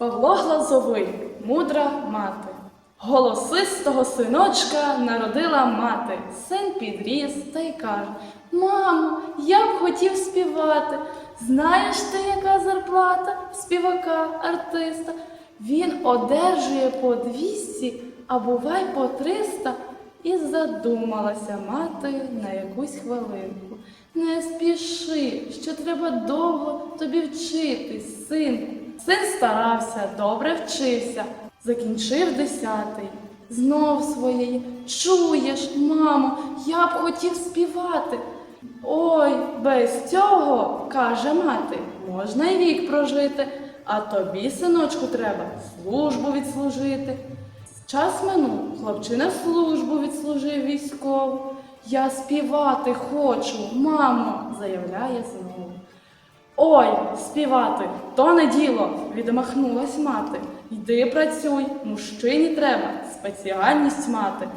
Павло Глазовий, мудра мати. Голосистого синочка народила мати. Син підріс та й каже: Мамо, я б хотів співати. Знаєш ти, яка зарплата співака, артиста? Він одержує по 200, а бувай по 300. І задумалася мати на якусь хвилинку. Не спіши, що треба довго тобі вчитись, синку. Син старався, добре вчився, закінчив десятий. Знов своєї, чуєш, мамо, я б хотів співати. Ой, без цього, каже мати, можна й вік прожити, а тобі, синочку, треба службу відслужити. Час минув, хлопчина службу відслужив військову. Я співати хочу, мамо, заявляє знову. Ой, співати, то не діло, відмахнулась мати. Йди працюй, мужчині треба спеціальність мати.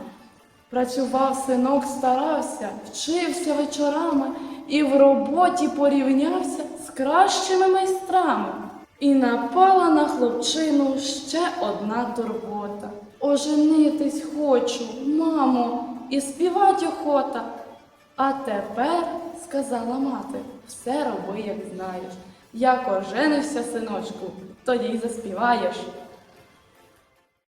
Працював синок, старався, вчився вечорами і в роботі порівнявся з кращими майстрами. І напала на хлопчину ще одна турбота. Оженитись хочу, мамо, і співать охота. А тепер, сказала мати, все роби, як знаєш. Як оженишся, синочку, тоді й заспіваєш.